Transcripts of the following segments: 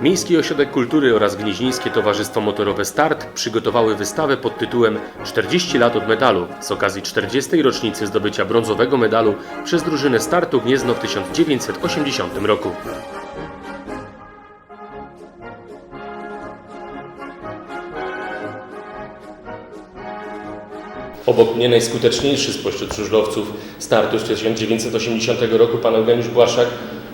Miejski Ośrodek Kultury oraz Gnieźnieńskie Towarzystwo Motorowe Start przygotowały wystawę pod tytułem 40 lat od medalu z okazji 40. rocznicy zdobycia brązowego medalu przez drużynę Startu Gniezno w 1980 roku. Obok mnie najskuteczniejszy spośród żużlowców startu z 1980 roku, pan Eugeniusz Błaszak.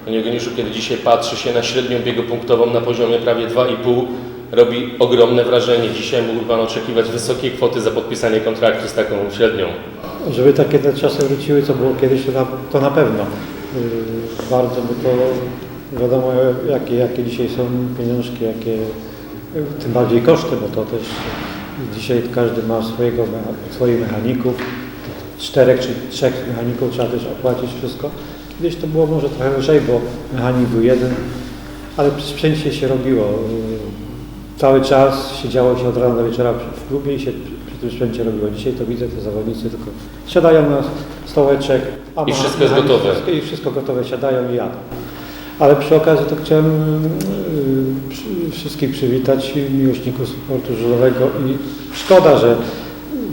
Panie Eugeniuszu, kiedy dzisiaj patrzy się na średnią biegu punktową na poziomie prawie 2,5, robi ogromne wrażenie. Dzisiaj mógłby Pan oczekiwać wysokiej kwoty za podpisanie kontraktu z taką średnią. Żeby takie te czasy wróciły, co było kiedyś, to na, to na pewno. Yy, bardzo, bo to wiadomo, jakie, jakie dzisiaj są pieniążki, jakie, tym bardziej koszty, bo to też dzisiaj każdy ma swojego, swoich mechaników, czterech czy trzech mechaników trzeba też opłacić wszystko. Kiedyś to było może trochę lżej, bo mechanik był jeden, ale sprzęcie się robiło. Cały czas siedziało się od rana do wieczora w klubie i się przy tym sprzęcie robiło. Dzisiaj to widzę, te zawodnicy tylko siadają na stołeczek. a I wszystko jest gotowe. wszystko- I wszystko gotowe, siadają i jadą. Ale przy okazji to chciałem yy, wszystkich przywitać, miłośników sportu żużlowego i szkoda, że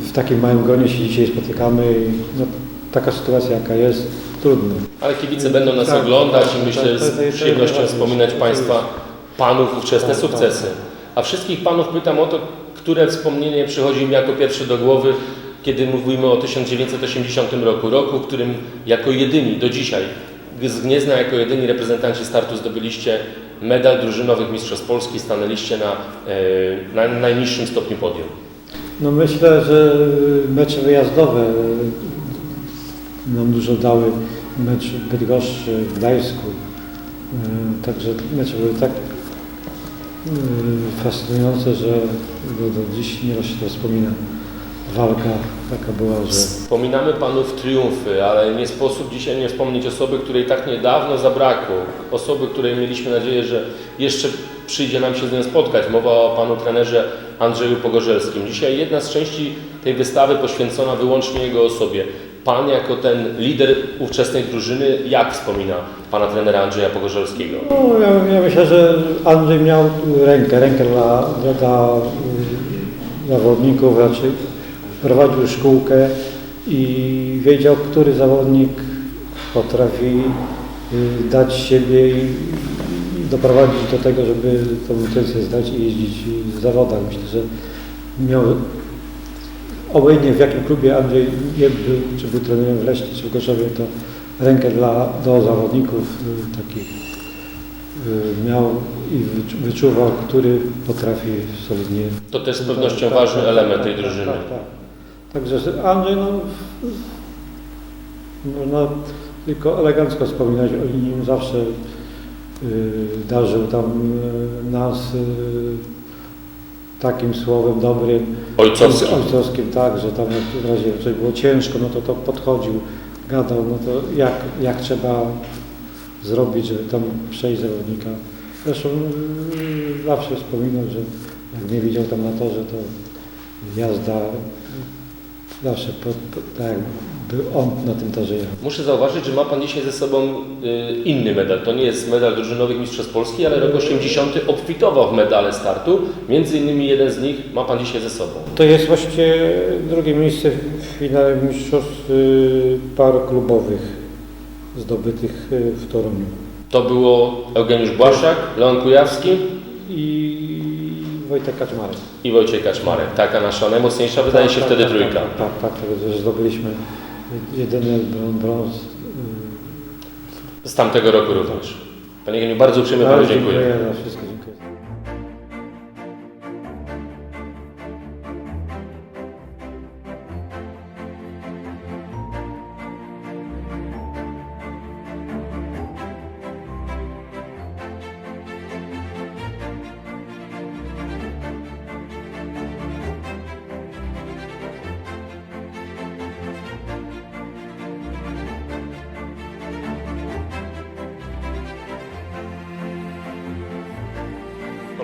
w takim małym gronie się dzisiaj spotykamy i no, taka sytuacja jaka jest, trudno. Ale kibice będą nas Tak, oglądać tak, i myślę tak, z przyjemnością wspominać Państwa Panów ówczesne Tak, tak. sukcesy. A wszystkich Panów pytam o to, które wspomnienie przychodzi mi jako pierwsze do głowy, kiedy mówimy o 1980 roku, roku, w którym jako jedyni do dzisiaj z Gniezna jako jedyni reprezentanci startu zdobyliście medal drużynowych Mistrzostw Polski, stanęliście na, e, na najniższym stopniu podium. No myślę, że mecze wyjazdowe nam dużo dały. Mecz w Bydgoszczy, w Gdańsku. E, Także mecze były tak e, fascynujące, że do, dziś nieraz się to wspomina. Walka taka była, że Wspominamy Panów triumfy, ale nie sposób dzisiaj nie wspomnieć osoby, której tak niedawno zabrakło. Osoby, której mieliśmy nadzieję, że jeszcze przyjdzie nam się z nią spotkać. Mowa o Panu trenerze Andrzeju Pogorzelskim. Dzisiaj jedna z części tej wystawy poświęcona wyłącznie jego osobie. Pan jako ten lider ówczesnej drużyny, jak wspomina Pana trenera Andrzeja Pogorzelskiego? No, ja, ja myślę, że Andrzej miał rękę, rękę dla, dla, zawodników, raczej prowadził szkółkę i wiedział, który zawodnik potrafi y, dać siebie i doprowadzić do tego, żeby tą licencję zdać i jeździć w zawodach. Myślę, że miał obojętnie w jakim klubie Andrzej nie był, czy był trenerem w Leśni, czy w Gorzowie, to rękę dla, do zawodników y, takich y, miał i wyczu- wyczuwał, który potrafi solidnie. To też z pewnością ważny element tej drużyny. Tak, tak. Także Andrzej, no, można tylko elegancko wspominać o nim. Zawsze y, darzył tam y, nas y, takim słowem dobrym. Ojcowskim. Ojcowskim, tak, że tam w razie coś było ciężko, no to to podchodził, gadał, no to jak, jak trzeba zrobić, żeby tam przejść zawodnika. Zresztą yy, zawsze wspominał, że jak mnie widział tam na torze, to jazda zawsze pod, pod, tak jakby on na tym torze jechał. Muszę zauważyć, że ma Pan dzisiaj ze sobą y, inny medal. To nie jest medal drużynowych Mistrzostw Polski, ale rok 80 obfitował w medale startu. Między innymi jeden z nich ma Pan dzisiaj ze sobą. To jest właściwie drugie miejsce w finale mistrzostw yy, par klubowych zdobytych yy, w Toruniu. To było Eugeniusz Błaszczak, Leon Kujawski i Wojtek Kaczmarek. i Wojciech Kaczmarek. Taka nasza najmocniejsza, wydaje się Tak, wtedy tak, trójka. Tak, tak, tak, tak, że zdobyliśmy jedyny brąz. brąz. Z tamtego roku również. Panie Eugeniu, bardzo uprzejmie Panu dziękuję. Dziękuję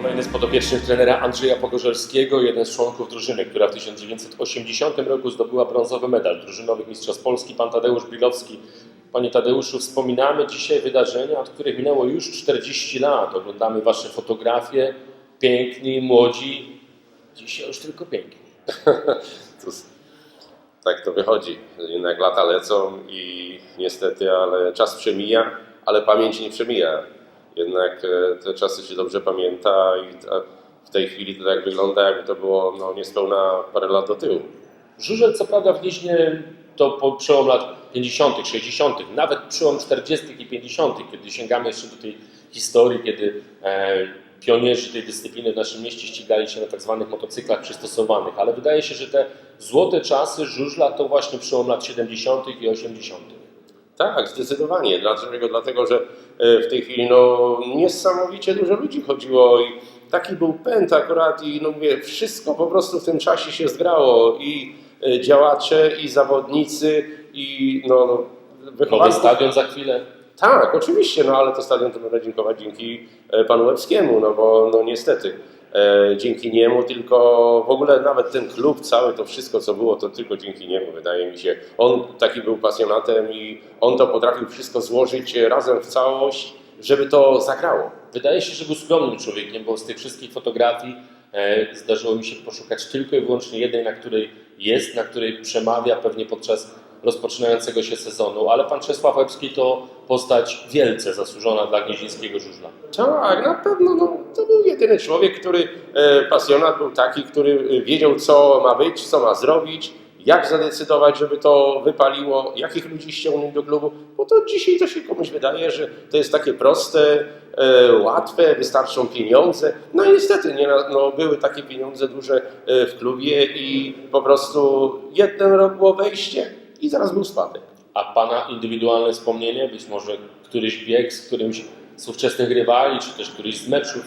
Kolejny z podopiecznych trenera Andrzeja Pogorzelskiego, jeden z członków drużyny, która w 1980 roku zdobyła brązowy medal drużynowych Mistrzostw Polski. Pan Tadeusz Bilowski Panie Tadeuszu, wspominamy dzisiaj wydarzenia, od których minęło już 40 lat. Oglądamy Wasze fotografie, piękni, młodzi, dzisiaj już tylko piękni. Tak to wychodzi. Jednak lata lecą i niestety, ale czas przemija, ale pamięć nie przemija. Jednak e, te czasy się dobrze pamięta i w tej chwili to tak wygląda, jakby to było no, niespełna parę lat do tyłu. Żużel co prawda w Gnieźnie to po przełom lat 50., 60., nawet przełom 40. i 50., kiedy sięgamy jeszcze do tej historii, kiedy e, pionierzy tej dyscypliny w naszym mieście ścigali się na tak zwanych motocyklach przystosowanych, ale wydaje się, że te złote czasy żużla to właśnie przełom lat 70. i 80. Tak, zdecydowanie. Dlaczego? Dlatego, że e, w tej chwili no, niesamowicie dużo ludzi chodziło i taki był pęd akurat i no mówię, wszystko po prostu w tym czasie się zgrało i e, działacze, i zawodnicy, i no, no Nowy wychowanków. stadion za chwilę. Tak, oczywiście, no ale to stadion to można dziękować dzięki e, panu Łebskiemu, no bo no niestety dzięki niemu tylko w ogóle nawet ten klub cały, to wszystko co było, to tylko dzięki niemu wydaje mi się. On taki był pasjonatem i on to potrafił wszystko złożyć razem w całość, żeby to zagrało. Wydaje się, że był skromnym człowiekiem, bo z tych wszystkich fotografii e, zdarzyło mi się poszukać tylko i wyłącznie jednej, na której jest, na której przemawia pewnie podczas rozpoczynającego się sezonu, ale pan Czesław Łebski to postać wielce zasłużona dla gnieźnieńskiego żużla. Tak, na pewno no, to był jedyny człowiek, który e, pasjonat był taki, który e, wiedział co ma być, co ma zrobić, jak zadecydować, żeby to wypaliło, jakich ludzi ściągnąć do klubu, bo to dzisiaj to się komuś wydaje, że to jest takie proste, e, łatwe, wystarczą pieniądze. No i niestety nie, no, były takie pieniądze duże e, w klubie i po prostu jeden rok było wejście i zaraz był spadek. A pana indywidualne wspomnienie, być może któryś bieg z którymś z ówczesnych rywali, czy też któryś z meczów,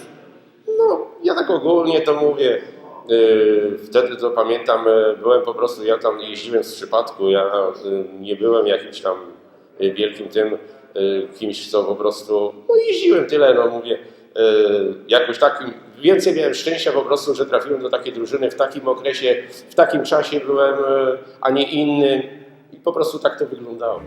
No, ja tak ogólnie to mówię. Yy, Wtedy to pamiętam, yy, byłem po prostu, ja tam jeździłem z przypadku, ja yy, nie byłem jakimś tam yy, wielkim tym kimś, co po prostu, no jeździłem tyle, no mówię, jakoś tak, więcej miałem szczęścia po prostu, że trafiłem do takiej drużyny w takim okresie, w takim czasie byłem, a nie inny i po prostu tak to wyglądało.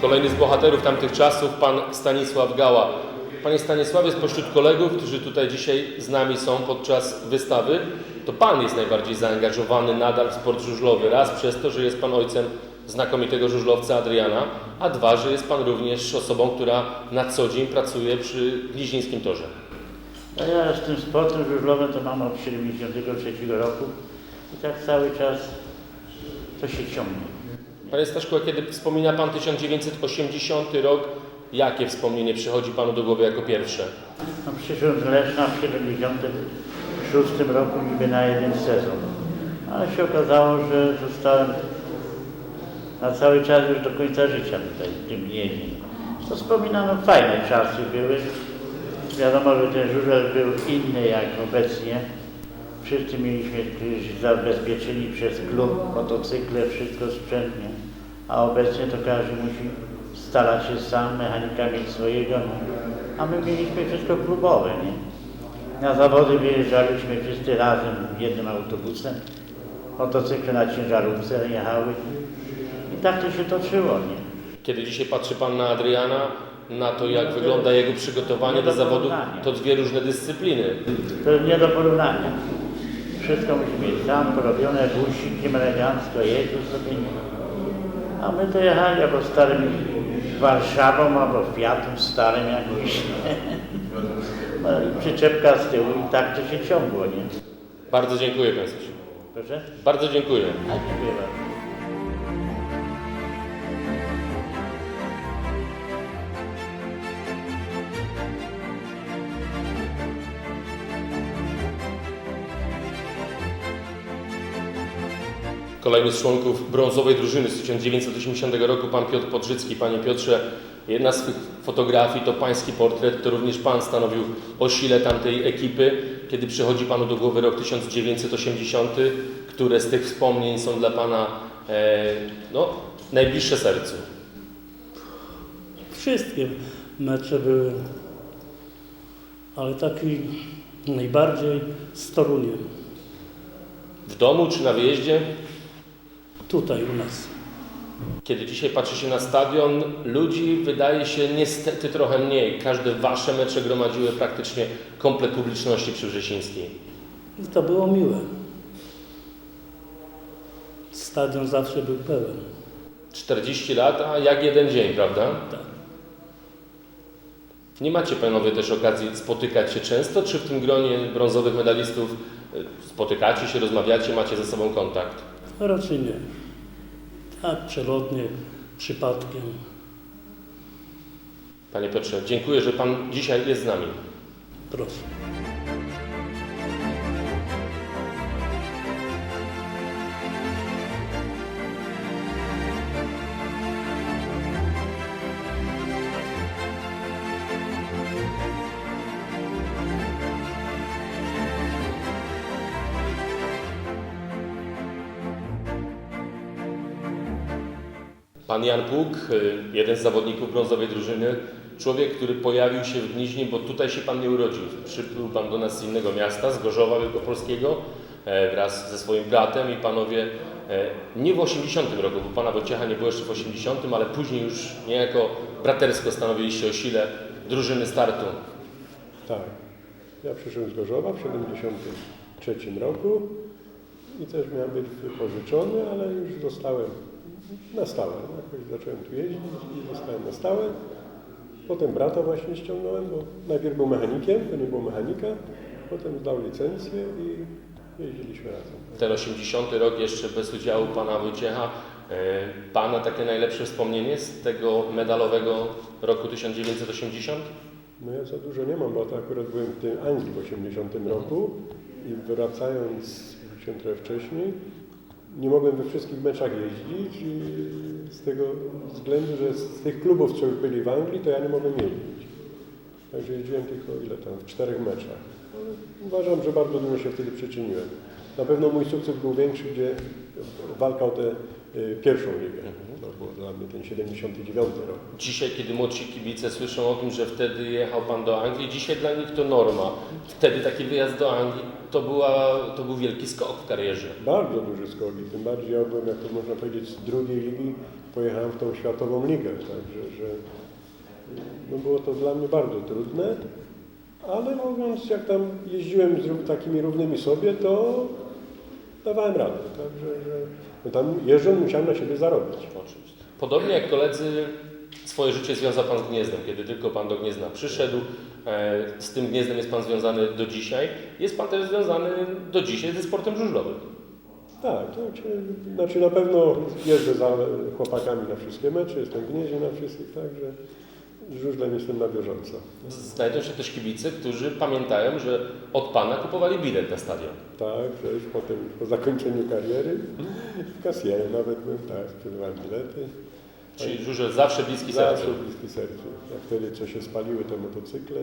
Kolejny z bohaterów tamtych czasów, pan Stanisław Gała. Panie Stanisławie, spośród kolegów, którzy tutaj dzisiaj z nami są podczas wystawy, to pan jest najbardziej zaangażowany nadal w sport żużlowy. Raz przez to, że jest pan ojcem znakomitego żużlowca Adriana, a dwa, że jest pan również osobą, która na co dzień pracuje przy Gniźnieńskim Torze. No ja z tym sportem żużlowym to mam od 73 roku i tak cały czas to się ciągnie. Panie Staszku, a kiedy wspomina pan 1980 rok, jakie wspomnienie przychodzi panu do głowy jako pierwsze? No przyszedłem z Leszna w 76 roku niby na jeden sezon, ale się okazało, że zostałem na cały czas już do końca życia tutaj w tym Gnieźnie. To wspominam, no fajne czasy były. Wiadomo, że ten żużel był inny jak obecnie. Wszyscy mieliśmy którzy zabezpieczyli przez klub, motocykle, wszystko sprzętnie. A obecnie to każdy musi starać się sam, mechanika mieć swojego. No. A my mieliśmy wszystko klubowe, nie? Na zawody wyjeżdżaliśmy wszyscy razem jednym autobusem. Motocykle na ciężarówce jechały. I tak to się toczyło, nie? Kiedy dzisiaj patrzy Pan na Adriana, na to jak wygląda jego przygotowanie do zawodu, to dwie różne dyscypliny. To jest nie do porównania. Wszystko musi mieć sam porobione, busikiem elegancko jeździć sobie. A my to jechali albo starym Warszawą, albo Fiatem starym jakimś. No i przyczepka z tyłu i tak to się ciągło, nie? Bardzo dziękuję Stasiu. Proszę? Bardzo dziękuję. A dziękuję bardzo. Kolejny z członków brązowej drużyny z 1980 roku, Pan Piotr Podrzycki. Panie Piotrze, jedna z tych fotografii to Pański portret, to również Pan stanowił o sile tamtej ekipy. Kiedy przychodzi Panu do głowy rok 1980, które z tych wspomnień są dla Pana e, no, najbliższe sercu? Wszystkie mecze były, ale taki najbardziej z Toruniem, W domu czy na wyjeździe? tutaj u nas. Kiedy dzisiaj patrzy się na stadion, ludzi wydaje się niestety trochę mniej. Każde wasze mecze gromadziły praktycznie komplet publiczności przy Wrzesińskiej. I to było miłe. Stadion zawsze był pełen. 40 lat, a jak jeden dzień, prawda? Tak. Nie macie panowie też okazji spotykać się często, czy w tym gronie brązowych medalistów y, spotykacie się, rozmawiacie, macie ze sobą kontakt? Raczej nie. Tak, przelotnie, przypadkiem. Panie Piotrze, dziękuję, że pan dzisiaj jest z nami. Proszę. Pan Jan Pług, y, jeden z zawodników brązowej drużyny, człowiek, który pojawił się w Gniźnie, bo tutaj się Pan nie urodził. Przybył Pan do nas z innego miasta, z Gorzowa Wielkopolskiego, e, wraz ze swoim bratem i Panowie e, nie w 80 roku, bo Pana Wojciecha nie było jeszcze w 80, ale później już niejako bratersko stanowiliście o sile drużyny startu. Tak. Ja przyszedłem z Gorzowa w 1973 roku i też miałem być wypożyczony, ale już zostałem na stałe. Jakoś zacząłem tu jeździć i zostałem na stałe. Potem brata właśnie ściągnąłem, bo najpierw był mechanikiem, to nie było mechanika. Potem zdał licencję i jeździliśmy razem. Ten 80 rok jeszcze bez udziału Pana Wojciecha. E, Pana takie najlepsze wspomnienie z tego medalowego roku 1980? No ja za dużo nie mam, bo to akurat byłem w tej Anglii w 80 roku i wracając, wróciłem trochę wcześniej, nie mogłem we wszystkich meczach jeździć z tego względu, że z tych klubów, co byli w Anglii, to ja nie mogłem jeździć. Także jeździłem tylko ile tam, w czterech meczach. Ale uważam, że bardzo dużo się wtedy przyczyniłem. Na pewno mój sukces był większy, gdzie walka o y, pierwszą ligę. To był dla mnie ten 79 rok. Dzisiaj, kiedy młodsi kibice słyszą o tym, że wtedy jechał Pan do Anglii, dzisiaj dla nich to norma. Wtedy taki wyjazd do Anglii to, była, to był wielki skok w karierze. Bardzo duży skok i tym bardziej ja byłem, jak to można powiedzieć, z drugiej ligi pojechałem w tą światową ligę, także że no było to dla mnie bardzo trudne, ale mówiąc, jak tam jeździłem z takimi równymi sobie, to dawałem radę, także że no tam jeżdżąc musiałem na siebie zarobić. Oczywiście. Podobnie jak koledzy, swoje życie związał Pan z Gniezdem. Kiedy tylko Pan do Gniezna przyszedł, e, z tym Gniezdem jest Pan związany do dzisiaj. Jest Pan też związany do dzisiaj ze sportem żużlowym. Tak, to znaczy, na pewno jeżdżę za chłopakami na wszystkie mecze, jestem w Gnieźnie na wszystkich, także żużlem jestem na bieżąco. Znajdą się też kibice, którzy pamiętają, że od Pana kupowali bilet na stadion. Tak, że już potem po zakończeniu kariery w kasjerem nawet byłem, tak, sprzedawałem bilety. Czyli żużel zawsze bliski Zawsze sercu. bliski sercu. Jak wtedy co się spaliły te motocykle,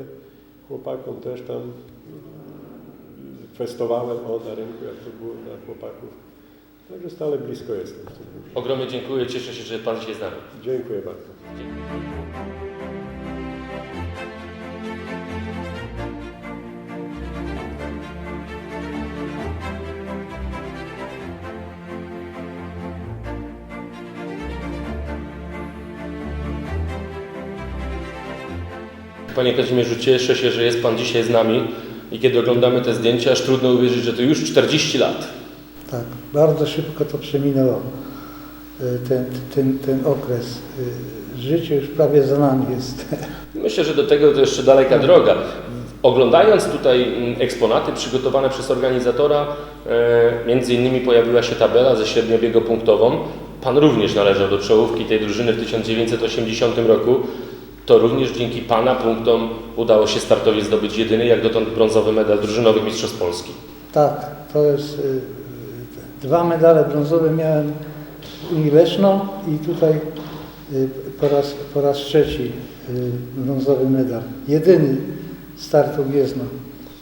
chłopakom też tam festowałem o na rynku, jak to było dla chłopaków. Także stale blisko jestem. tym. Ogromnie dziękuję, cieszę się, że Pan dzisiaj z nami. Dziękuję bardzo. Panie Kazimierzu, cieszę się, że jest Pan dzisiaj z nami i kiedy oglądamy te zdjęcia, aż trudno uwierzyć, że to już 40 lat. Tak, bardzo szybko to przeminęło, y, ten, ten, ten okres. Y, Życie już prawie za nami jest. Myślę, że do tego to jeszcze daleka droga. Oglądając tutaj mm, eksponaty przygotowane przez organizatora, e, między innymi pojawiła się tabela ze średniobiegą-punktową. Pan również należał do czołówki tej drużyny w 1980 roku. To również dzięki Pana punktom udało się startowi zdobyć jedyny jak dotąd brązowy medal drużynowych Mistrzostw Polski. Tak, to jest. y, Dwa medale brązowe miałem Unii Leszno i tutaj y, po raz, po raz trzeci y, brązowy medal. Jedyny startu Gniezno.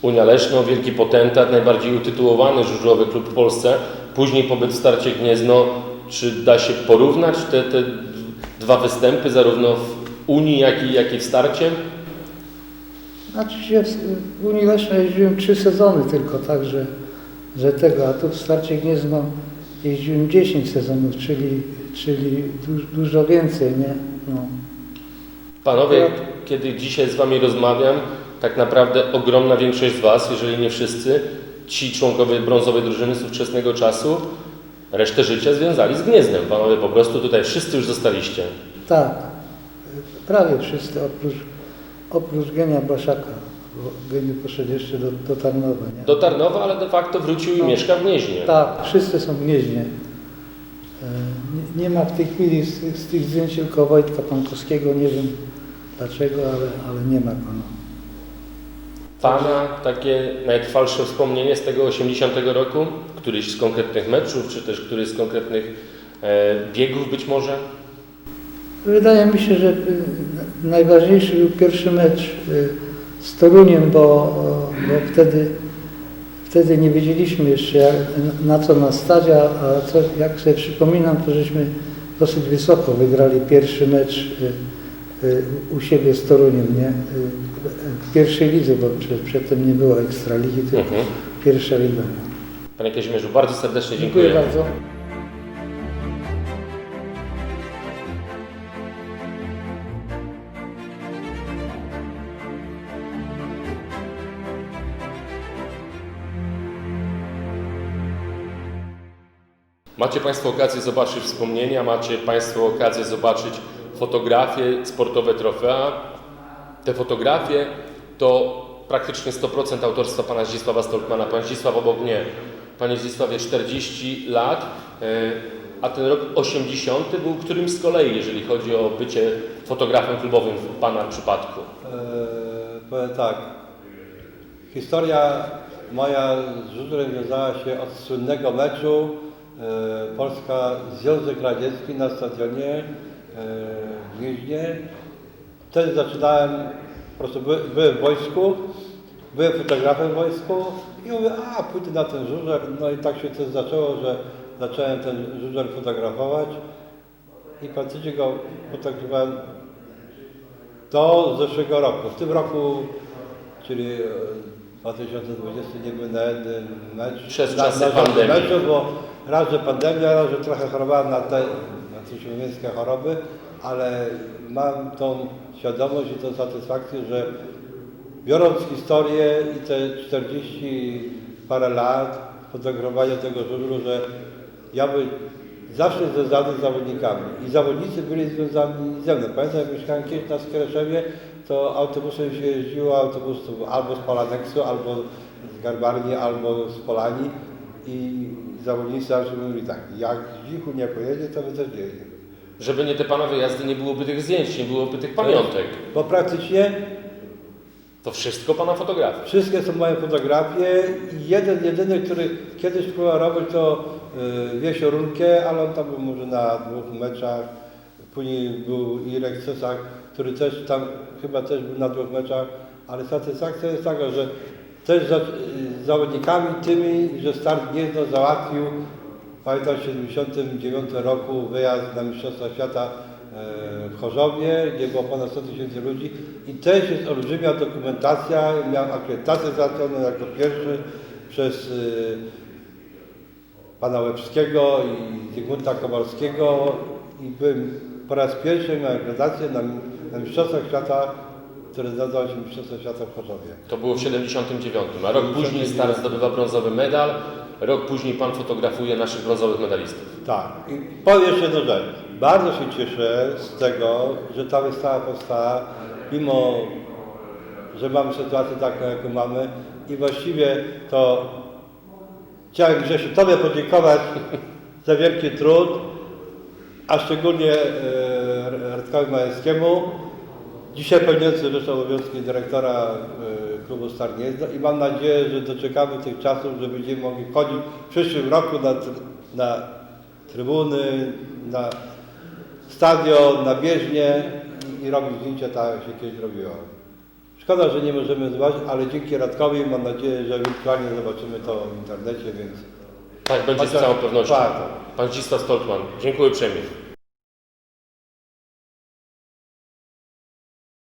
Unia Leszno, wielki potentat, najbardziej utytułowany żużlowy klub w Polsce. Później pobyt w starcie Gniezno. Czy da się porównać te, te dwa występy, zarówno w Unii, jak i, jak i w starcie? Znaczy się w Unii Lesznej jeździłem trzy sezony tylko, tak, że, tego, a tu w starcie Gniezno jeździłem 10 sezonów, czyli, czyli du, dużo więcej, nie? No. Panowie, kiedy dzisiaj z Wami rozmawiam, tak naprawdę ogromna większość z Was, jeżeli nie wszyscy, ci członkowie brązowej drużyny z ówczesnego czasu, resztę życia związali z Gniezdem. Panowie, po prostu tutaj wszyscy już zostaliście. Tak, prawie wszyscy oprócz, oprócz Genia Blaszaka, bo Geniu poszedł jeszcze do, do Tarnowa, nie? Do Tarnowa, ale de facto wrócił i No. mieszka w Gnieźnie. Tak, wszyscy są w Gnieźnie. E, Nie, nie ma w tej chwili z, tych- z tych zdjęć tylko Wojtka Pankowskiego, nie wiem dlaczego, ale, ale nie ma go. No. Pana takie najtrwalsze wspomnienie z tego 80 roku? Któryś z konkretnych meczów, czy też któryś z konkretnych e, biegów być może? Wydaje mi się, że y, najważniejszy był pierwszy mecz y, z Toruniem, bo, bo wtedy, wtedy nie wiedzieliśmy jeszcze jak, na co nas stać, a co, jak sobie przypominam, to żeśmy dosyć wysoko wygrali pierwszy mecz y, u siebie z Toruniem, nie? W pierwszej lidze, bo przed, przedtem nie było Ekstraligi, tylko Mhm. pierwsza liga. Panie Kazimierzu, bardzo serdecznie dziękuję. Dziękuję bardzo. Macie Państwo okazję zobaczyć wspomnienia, macie Państwo okazję zobaczyć fotografie, sportowe trofea. Te fotografie to praktycznie 100% autorstwa pana Zdzisława Stoltmana. Pan Zdzisław obok mnie. Panie Zdzisławie, 40 lat, e, a ten rok 80 był którymś z kolei, jeżeli chodzi o bycie fotografem klubowym w Pana przypadku. Eee, powiem tak. Historia moja z Żużlem wiązała się od słynnego meczu e, Polska-Związek Radziecki na stadionie e, w Gnieźnie. Wtedy zaczynałem, po prostu by, byłem w wojsku, byłem fotografem w wojsku i mówię, a pójdę na ten żużel. No i tak się to zaczęło, że zacząłem ten żużel fotografować i praktycznie go fotografowałem do zeszłego roku. W tym roku, czyli e, 2020, nie byłem na jednym meczu. Przez na, czasy na żadnym pandemii. Meczu, bo raz, że pandemia, raz, że trochę chorowałem na te na trzysiągnięskie choroby, ale mam tą świadomość i tą satysfakcję, że biorąc historię i te 40 parę lat fotografowania tego żużlu, że ja bym zawsze związany z zawodnikami i zawodnicy byli związani ze mną. Pamiętam, jak mieszkałem kiedyś na Skreszewie, to autobusem się jeździło, autobusem albo z Polaneksu, albo z Garbarni, albo z Polani i zawodnicy zawsze mówili tak, jak Zdzichu nie pojedzie, to my też nie jedziemy. Żeby nie te Pana wyjazdy, nie byłoby tych zdjęć, nie byłoby tych pamiątek. Bo praktycznie To wszystko Pana fotografia. Wszystkie są moje fotografie i jeden, jedyny, który kiedyś próbował robić to y, Wiesio Runkę, ale on tam był może na dwóch meczach. Później był Irek Cesak, który też tam chyba też był na dwóch meczach, ale satysfakcja jest taka, że też z zawodnikami tymi, że Start Gniezno załatwił, pamiętam w 1979 roku wyjazd na Mistrzostwa Świata e, w Chorzowie, gdzie było ponad 100 tysięcy ludzi. I też jest olbrzymia dokumentacja, miałem akredytację załatwioną jako pierwszy przez y, pana Łebskiego i Zygmunta Kowalskiego i byłem po raz pierwszy miałem akredytację na, na Mistrzostwach Świata, które nazywało się Mistrzostwa Świata w Chorzowie. To było w 79, a rok później Star zdobywa brązowy medal, rok później Pan fotografuje naszych brązowych medalistów. Tak. I powiem jeszcze jedną rzecz. Bardzo się cieszę z tego, że ta wystawa powstała, mimo że mamy sytuację taką, jaką mamy i właściwie to chciałem Grzesiu Tobie podziękować za wielki trud, a szczególnie e, Radkowi Małeckiemu, dzisiaj pełniący zresztą obowiązki dyrektora e, klubu Star Gniezno i mam nadzieję, że doczekamy tych czasów, że będziemy mogli chodzić w przyszłym roku na, na trybuny, na stadion, na bieżnię i, i robić zdjęcia tak, jak się kiedyś robiło. Szkoda, że nie możemy zobaczyć, ale dzięki Radkowi mam nadzieję, że wirtualnie zobaczymy to w internecie, więc Tak, będzie z całą pewnością. tak. Pan Zdzisław Stoltman, dziękuję uprzejmie.